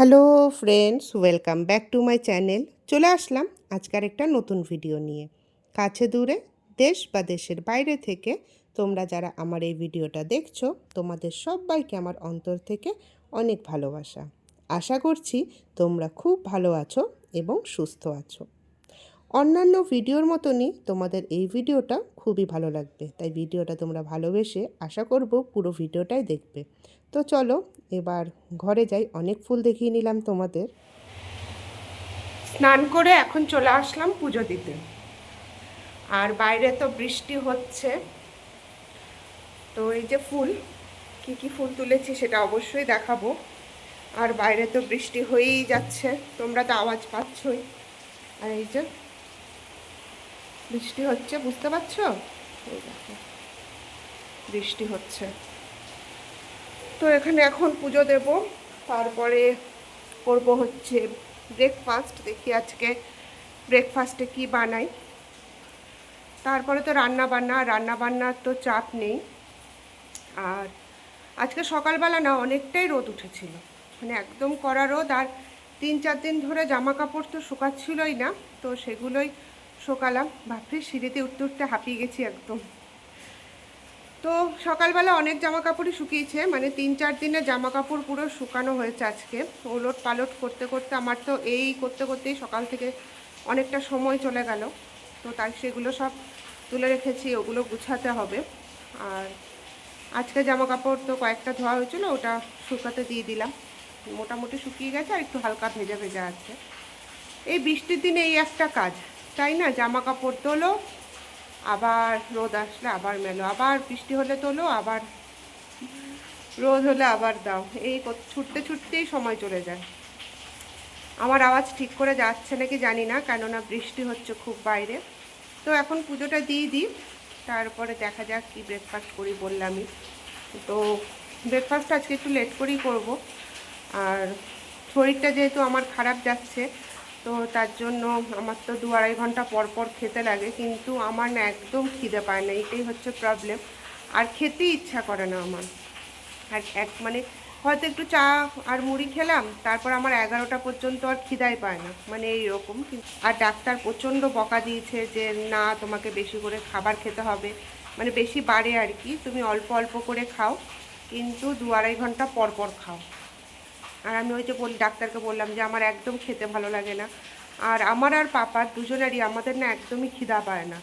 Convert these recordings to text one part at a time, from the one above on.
Hello friends, welcome back to my channel. চলে আসলাম আজকের একটা নতুন ভিডিও নিয়ে। কাছে দূরে, দেশ বা দেশের বাইরে থেকে তোমরা যারা আমার এই ভিডিওটা দেখছ, তোমাদের সবাইকে আমার অন্তর থেকে অনেক ভালোবাসা। আশা করছি তোমরা খুব ভালো আছো এবং সুস্থ আছো। অন্যান্য ভিডিওর মতনই তোমাদের এই ভিডিওটা খুবই ভালো লাগবে। তাই ভিডিওটা তোমরা ভালোবেসে আশা করব পুরো ভিডিওটাই দেখবে। তো চলো, এবার ঘরে যাই। অনেক ফুল দেখিয়ে নিলাম তোমাদের। স্নান করে এখন চলে আসলাম পুজো দিতে। আর বাইরে তো বৃষ্টি হচ্ছে। তো এই যে ফুল, কি কি ফুল তুলেছি সেটা অবশ্যই দেখাবো। আর বাইরে তো বৃষ্টি হয়েই যাচ্ছে। তোমরা তো আওয়াজ পাচ্ছই। আর এই যে বৃষ্টি হচ্ছে, বুঝতে পারছ? বৃষ্টি হচ্ছে। তো এখানে এখন পুজো দেব, তারপরে করব হচ্ছে ব্রেকফাস্ট দেখি আজকে ব্রেকফাস্টে কি বানাই। তারপরে তো রান্না বান্না রান্না বান্নার তো চাপ নেই। আর আজকে সকালবেলা না অনেকটাই রোদ উঠেছিল মানে একদম কড়া রোদ, আর তিন চার দিন ধরে জামা কাপড় তো শুকাচ্ছিলই না, তো সেগুলোই শোকালাম ভাবছি সিঁড়িতে উঠতে উঠতে হাঁপিয়ে গেছি একদম। তো সকালবেলা অনেক জামা কাপড়ই শুকিয়েছে মানে তিন চার দিনের জামা কাপড় পুরো শুকানো হয়েছে আজকে। ওলট পালট করতে করতে আমার তো এই করতে করতেই সকাল থেকে অনেকটা সময় চলে গেল। তো তাই সেগুলো সব তুলে রেখেছি, ওগুলো গুছাতে হবে। আর আজকে জামা কাপড় তো কয়েকটা ধোয়া হয়েছিল, ওটা শুকাতে দিয়ে দিলাম। মোটামুটি শুকিয়ে গেছে আর একটু হালকা ভেজা ভেজা আছে। এই বৃষ্টির দিনে এই একটা কাজ তাই না? জামা কাপড় তোলো, আবার রোদ আসলে আবার মেলো, আবার বৃষ্টি হলে তোলো, আবার রোদ হলে আবার দাও। এই ছুটতে ছুটতেই সময় চলে যায়। আমার আওয়াজ ঠিক করে যাচ্ছে নাকি জানি না, কেননা বৃষ্টি হচ্ছে খুব বাইরে। তো এখন পুজোটা দিয়ে দিই, তারপরে দেখা যাক কি ব্রেকফাস্ট করি বললামই। তো ব্রেকফাস্ট আজকে একটু লেট করেই করব। আর শরীরটা যেহেতু আমার খারাপ যাচ্ছে তো তার জন্য আমার তো দু আড়াই ঘণ্টা পর পর খেতে লাগে, কিন্তু আমার না একদম খিদে পায় না, এটাই হচ্ছে প্রবলেম আর খেতেই ইচ্ছা করে না আমার। আর এক মানে হয়তো একটু চা আর মুড়ি খেলাম, তারপর আমার এগারোটা পর্যন্ত আর খিদাই পায় না মানে এইরকম আর ডাক্তার প্রচণ্ড বকা দিয়েছে যে, না, তোমাকে বেশি করে খাবার খেতে হবে। মানে বেশি বাড়ে আর কি, তুমি অল্প অল্প করে খাও, কিন্তু দু আড়াই ঘণ্টা পর পর খাও। আর আমি ওই যে বলি, ডাক্তারকে বললাম যে আমার একদম খেতে ভালো লাগে না। আর আমার আর পাপার দুজনেরই, আমাদের না একদমই খিদা পায় না।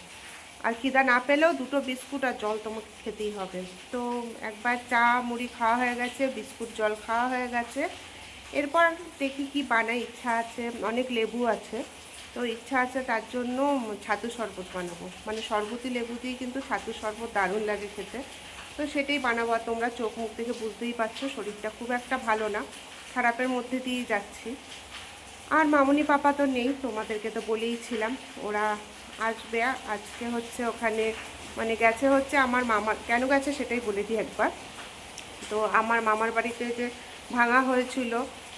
আর খিদা না পেলেও দুটো বিস্কুট আর জল তোমাকে খেতেই হবে। তো একবার চা, মুড়ি খাওয়া হয়ে গেছে, বিস্কুট, জল খাওয়া হয়ে গেছে। এরপর দেখি কি বানাই, ইচ্ছা আছে, অনেক লেবু আছে। তো ইচ্ছা আছে তার জন্য ছাতু শরবত বানাবো। মানে শরবতি লেবু দিয়ে কিন্তু ছাতু শরবত দারুণ লাগে খেতে। তো সেটাই বানাবো। আর তোমরা চোখ মুখ দেখে বুঝতেই পারছ, শরীরটা খুব একটা ভালো না। খারাপের মধ্যে দিয়ে যাচ্ছি। আর মামুনি পাপা তো নেই, তোমাদেরকে তো বলেইছিলাম। ওরা আসবে, আজকে হচ্ছে ওখানে মানে গেছে হচ্ছে আমার মামার কেন গেছে সেটাই বলে দিই একবার। তো আমার মামার বাড়িতে যে ভাঙা হয়েছিল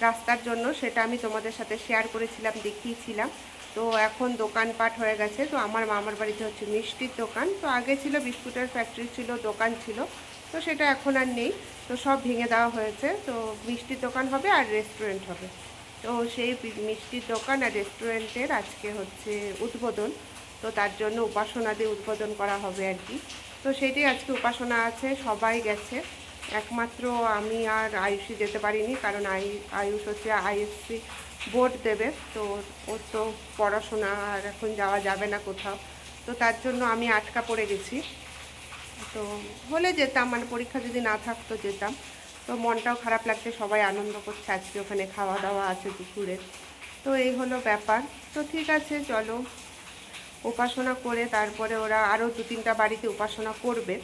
রাস্তার জন্য, সেটা আমি তোমাদের সাথে শেয়ার করেছিলাম, দেখিয়েছিলাম। তো এখন দোকানপাট হয়ে গেছে, তো আমার মামার বাড়িতে হচ্ছে মিষ্টির দোকান। তো আগে ছিল বিস্কুটের ফ্যাক্টরি ছিল, দোকান ছিল। তো সেটা এখন আর নেই। তো সব ভেঙে দেওয়া হয়েছে। তো মিষ্টির দোকান হবে আর রেস্টুরেন্ট হবে। তো সেই মিষ্টির দোকান আর রেস্টুরেন্টের আজকে হচ্ছে উদ্বোধন। তো তার জন্য উপাসনা দিয়ে উদ্বোধন করা হবে আর কি। তো সেটাই আজকে উপাসনা আছে, সবাই গেছে। একমাত্র আমি আর আয়ুষই যেতে পারিনি কারণ আই আয়ুষ হচ্ছে আইএসসি বোর্ড দেবে। তো ওর তো পড়াশোনা আর এখন যাওয়া যাবে না কোথাও। তো তার জন্য আমি আটকা পড়ে গেছি। তো হলে যেতাম মানে পরীক্ষা যদি না থাকতো যেতাম। তো মনটাও খারাপ লাগছে, সবাই আনন্দ করছে আজকে ওখানে খাওয়া দাওয়া আছে দুপুরে। তো এই হলো ব্যাপার। তো ঠিক আছে, চলো। উপাসনা করে তারপরে ওরা আরও দু তিনটা বাড়িতে উপাসনা করবে।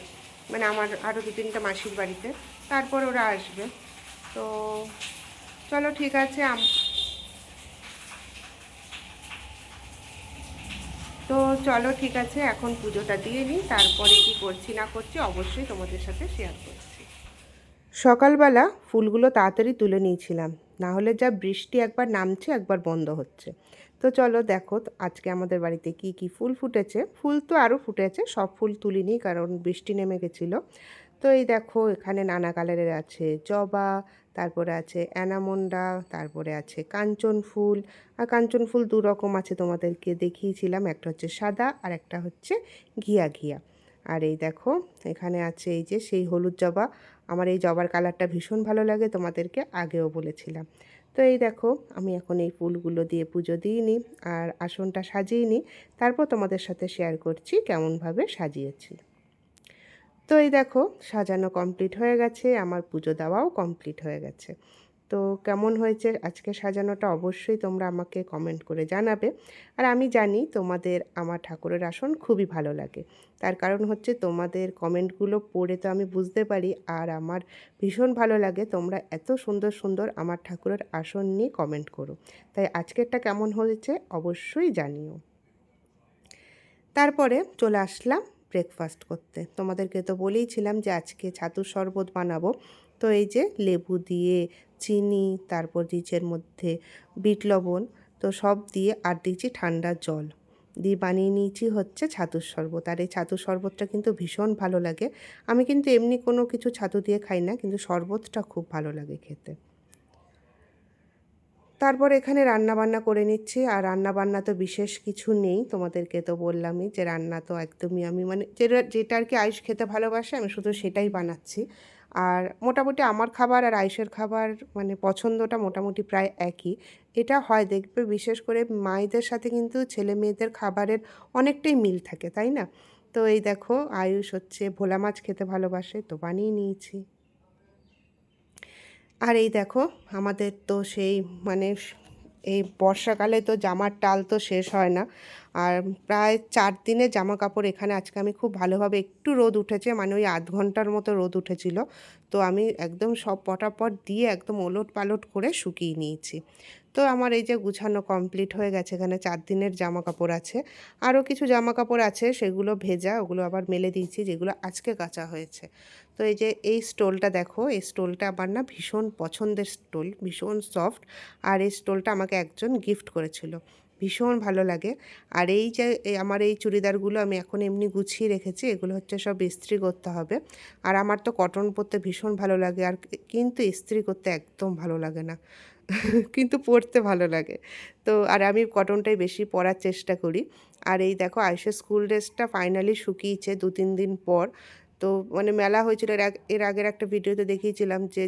মানে আমার আরও দু তিনটা মাসির বাড়িতে। তারপর ওরা আসবে। তো চলো, ঠিক আছে তো চলো ঠিক আছে, এখন পুজোটা দিয়ে নিই, তারপরে কি করছি না করছি অবশ্যই তোমাদের সাথে শেয়ার করছি। সকালবেলা ফুলগুলো তাড়াতাড়ি তুলে নিয়েছিলাম, না হলে যা বৃষ্টি একবার নামছে, একবার বন্ধ হচ্ছে। তো চলো দেখো আজকে আমাদের বাড়িতে কি কি ফুল ফুটেছে। ফুল তো আরও ফুটেছে, সব ফুল তুলিনি কারণ বৃষ্টি নেমে গেছিল। তো এই দেখো এখানে নানা কালারের আছে জবা, তারপরে আছে অ্যানামন্ডা, তারপরে আছে কাঞ্চন ফুল। আর কাঞ্চন ফুল দু রকম আছে তোমাদেরকে দেখিয়েছিলাম, একটা হচ্ছে সাদা আর একটা হচ্ছে ঘিয়া ঘিয়া। আর এই দেখো এখানে আছে এই যে সেই হলুদ জবা। আমার এই জবার কালারটা ভীষণ ভালো লাগে, তোমাদেরকে আগেও বলেছিলাম। তো এই দেখো আমি এখন এই ফুলগুলো দিয়ে পুজো দিইনি আর আসনটা সাজিয়ে নিই তারপর তোমাদের সাথে শেয়ার করছি কেমনভাবে সাজিয়েছি। তো এই দেখো, সাজানো কমপ্লিট হয়ে গেছে, আমার পুজো দেওয়াও কমপ্লিট হয়ে গেছে। তো কেমন হয়েছে আজকে সাজানোটা অবশ্যই তোমরা আমাকে কমেন্ট করে জানাবে। আর আমি জানি তোমাদের আমার ঠাকুরের আসন খুবই ভালো লাগে। তার কারণ হচ্ছে তোমাদের কমেন্টগুলো পড়ে তো আমি বুঝতে পারি, আর আমার ভীষণ ভালো লাগে তোমরা এত সুন্দর সুন্দর আমার ঠাকুরের আসন নিয়ে কমেন্ট করো। তাই আজকেরটা কেমন হয়েছে অবশ্যই জানিও। তারপরে চলে আসলাম ব্রেকফাস্ট করতে। তোমাদেরকে তো বলেইছিলাম যে আজকে ছাতুর শরবত বানাবো। তো এই যে লেবু দিয়ে, চিনি, তারপর দিয়েছি মধ্যে বিট লবণ, তো সব দিয়ে আর দিয়েছি ঠান্ডা জল। দিয়ে বানিয়ে নিয়েছি হচ্ছে ছাতুর শরবত। আর এই ছাতুর শরবতটা কিন্তু ভীষণ ভালো লাগে। আমি কিন্তু এমনি কোনো কিছু ছাতু দিয়ে খাই না, কিন্তু শরবতটা খুব ভালো লাগে খেতে। তারপর এখানে রান্না বান্না করে নিচ্ছি, আর রান্না বান্না তো বিশেষ কিছু নেই, তোমাদেরকে তো বললামই যে রান্না তো একদমই আমি মানে যেটা যেটা আর কি আয়ুষ খেতে ভালোবাসে, আমি শুধু সেটাই বানাচ্ছি। আর মোটামুটি আমার খাবার আর আয়ুষের খাবার মানে পছন্দটা মোটামুটি প্রায় একই। এটা হয় দেখবে বিশেষ করে মায়েদের সাথে কিন্তু ছেলে মেয়েদের খাবারের অনেকটাই মিল থাকে, তাই না? তো এই দেখো, আয়ুষ হচ্ছে ভোলা মাছ খেতে ভালোবাসে, তো বানিয়ে নিয়েছি। আর এই দেখো, আমাদের তো সেই মানে এই বর্ষাকালে তো জামার টাল তো শেষ হয় না। আর প্রায় চার দিনে জামা কাপড় এখানে আজকে আমি খুব ভালোভাবে একটু রোদ উঠেছে মানে ওই আধ ঘণ্টার মতো রোদ উঠেছিল। তো আমি একদম সব পটাপট দিয়ে একদম ওলট পালট করে শুকিয়ে নিয়েছি। তো আমার এই যে গুছানো কমপ্লিট হয়ে গেছে, এখানে চার দিনের জামা কাপড় আছে। আরও কিছু জামা কাপড় আছে, সেগুলো ভেজা, ওগুলো আবার মেলে দিয়েছি, যেগুলো আজকে কাঁচা হয়েছে। তো এই যে এই স্টোলটা দেখো, এই স্টোলটা আমার না ভীষণ পছন্দের স্টোল, ভীষণ সফট। আর এই স্টোলটা আমাকে একজন গিফট করেছিল, ভীষণ ভালো লাগে। আর এই যে আমার এই চুড়িদারগুলো আমি এখন এমনি গুছিয়ে রেখেছি, এগুলো হচ্ছে সব ইস্ত্রি করতে হবে। আর আমার তো কটন পরতে ভীষণ ভালো লাগে, আর কিন্তু ইস্ত্রি করতে একদম ভালো লাগে না। কিন্তু পরতে ভালো লাগে। তো আর আমি কটনটাই বেশি পরার চেষ্টা করি। আর এই দেখো আয়ুষের স্কুল ড্রেসটা ফাইনালি শুকিয়েছে দু তিন দিন পর। তো মানে মেলা হয়েছিল, এর এর আগের একটা ভিডিওতে দেখিয়েছিলাম যে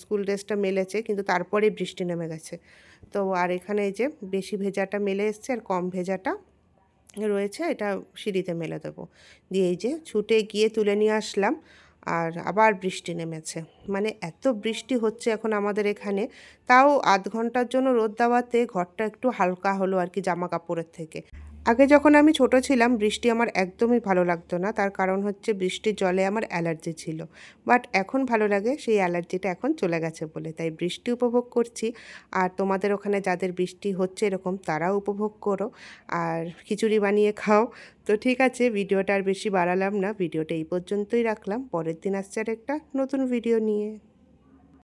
স্কুল ড্রেসটা মেলেছে কিন্তু তারপরে বৃষ্টি নেমে গেছে। তো আর এখানে এই যে বেশি ভেজাটা মেলে এসছে আর কম ভেজাটা রয়েছে, এটা সিঁড়িতে মেলে দেবো। দিয়ে এই যে ছুটে গিয়ে তুলে নিয়ে আসলাম। আর আবার বৃষ্টি নেমেছে। মানে এত বৃষ্টি হচ্ছে এখন আমাদের এখানে, তাও আধ ঘণ্টার জন্য রোদ দেওয়াতে ঘরটা একটু হালকা হলো আর কি জামা কাপড়ের থেকে। আগে যখন আমি ছোট ছিলাম, বৃষ্টি আমার একদমই ভালো লাগতো না। তার কারণ হচ্ছে বৃষ্টির জলে আমার অ্যালার্জি ছিল। বাট এখন ভালো লাগে, সেই অ্যালার্জিটা এখন চলে গেছে বলে। তাই বৃষ্টি উপভোগ করছি। আর তোমাদের ওখানে যাদের বৃষ্টি হচ্ছে এরকম, তারাও উপভোগ করো। আর খিচুড়ি বানিয়ে খাও। তো ঠিক আছে, ভিডিওটা আর বেশি বাড়ালাম না। ভিডিওটা এই পর্যন্তই রাখলাম। পরের দিন আসছে আর একটা নতুন ভিডিও নিয়ে।